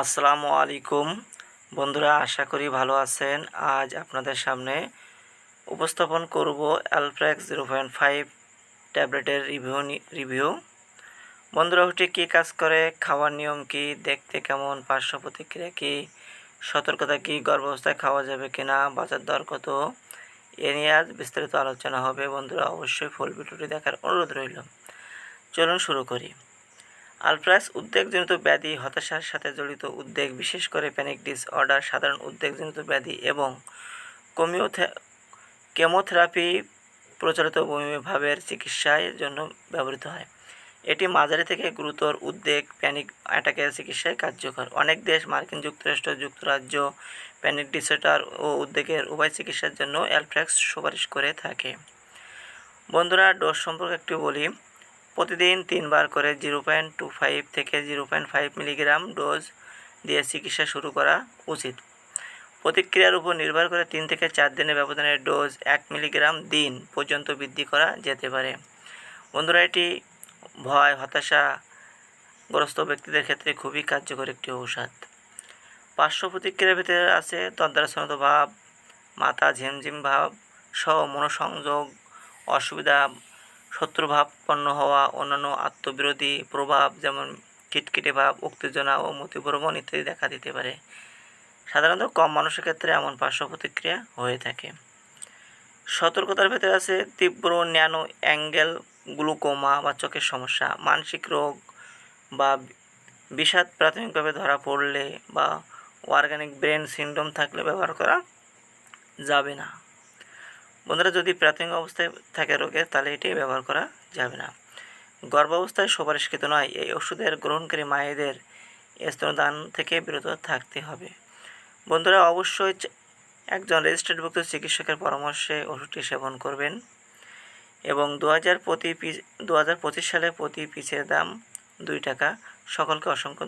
আসসালামু আলাইকুম। বন্ধুরা, আশা করি ভালো আছেন। আজ আপনাদের সামনে উপস্থাপন করব অ্যালফ্রেক্স জিরো পয়েন্ট ফাইভ ট্যাবলেটের রিভিউ রিভিউ। বন্ধুরা, ওটি কী কাজ করে, খাওয়ার নিয়ম কি, দেখতে কেমন, পার্শ্ব প্রতিক্রিয়া কী, সতর্কতা কী, গর্ভাবস্থায় খাওয়া যাবে কিনা, বাজার দর কত, এ নিয়ে আজ বিস্তারিত আলোচনা হবে। বন্ধুরা, অবশ্যই ফুল ভিডিওটি দেখার অনুরোধ রইল। চলুন শুরু করি। আলপ্রাস উদ্বেগজনিত ব্যাধি, হতাশার সাথে জড়িত উদ্বেগ, বিশেষ করে প্যানিক ডিসঅর্ডার, সাধারণ উদ্বেগজনিত ব্যাধি এবং কমিওথে কেমোথেরাপি প্রচলিত বমি ভাবের চিকিৎসার জন্য ব্যবহৃত হয়। এটি মাঝারি থেকে গুরুতর উদ্বেগ, প্যানিক অ্যাটাকের চিকিৎসায় কার্যকর। অনেক দেশ মার্কিন যুক্তরাষ্ট্র, যুক্তরাজ্য, প্যানিক ডিসঅর্ডার ও উদ্বেগের উভয় চিকিৎসার জন্য অ্যালফ্রেক্স সুপারিশ করে থাকে। বন্ধুরা, ডোজ সম্পর্কে একটু বলি। প্রতিদিন তিনবার করে জিরো পয়েন্ট টু ফাইভ থেকে zero point five milligram dose দিয়ে চিকিৎসা শুরু করা উচিত। প্রতিক্রিয়ার উপর নির্ভর করে তিন থেকে চার দিনের ব্যবধানে ডোজ এক মিলিগ্রাম দিন পর্যন্ত বৃদ্ধি করা যেতে পারে। বন্ধুরা, এটি ভয়, হতাশা গ্রস্ত ব্যক্তিদের ক্ষেত্রে খুবই কার্যকর একটি ঔষধ। পার্শ্ব প্রতিক্রিয়ার ভিতরে আছে তদ্রাসনত ভাব, মাথা ঝিমঝিম ভাব সহ মনোসংযোগ, অসুবিধা শত্রুভাবপন্ন হওয়া অন্যান্য আত্মবিরোধী প্রভাব যেমন কিটকিটে ভাব, উত্তেজনা ও মতিভ্রমণ ইত্যাদি দেখা দিতে পারে। সাধারণত কম মানুষের ক্ষেত্রে এমন পার্শ্ব প্রতিক্রিয়া হয়ে থাকে। সতর্কতার ভেতরে আছে তীব্র ন্যানো অ্যাঙ্গেল, গ্লুকোমা বা চোখের সমস্যা, মানসিক রোগ বা বিষাদ প্রাথমিকভাবে ধরা পড়লে বা অর্গানিক ব্রেন সিন্ড্রোম থাকলে ব্যবহার করা যাবে না। বন্ধুরা, যদি প্রাথমিক অবস্থায় থাকে রোগের তাহলে এটি ব্যবহার করা যাবে না। গর্ভাবস্থায় সুপারিশকৃত নয়, এই ওষুধের গ্রহণকারী মায়েদের স্তনদান থেকে বিরত থাকতে হবে। বন্ধুরা, অবশ্যই একজন রেজিস্টার্ডভুক্ত চিকিৎসকের পরামর্শে ওষুধটি সেবন করবেন এবং দু হাজার প্রতি পিস দু হাজার পঁচিশ সালে প্রতি পিসের দাম দুই টাকা। সকলকে অসংখ্য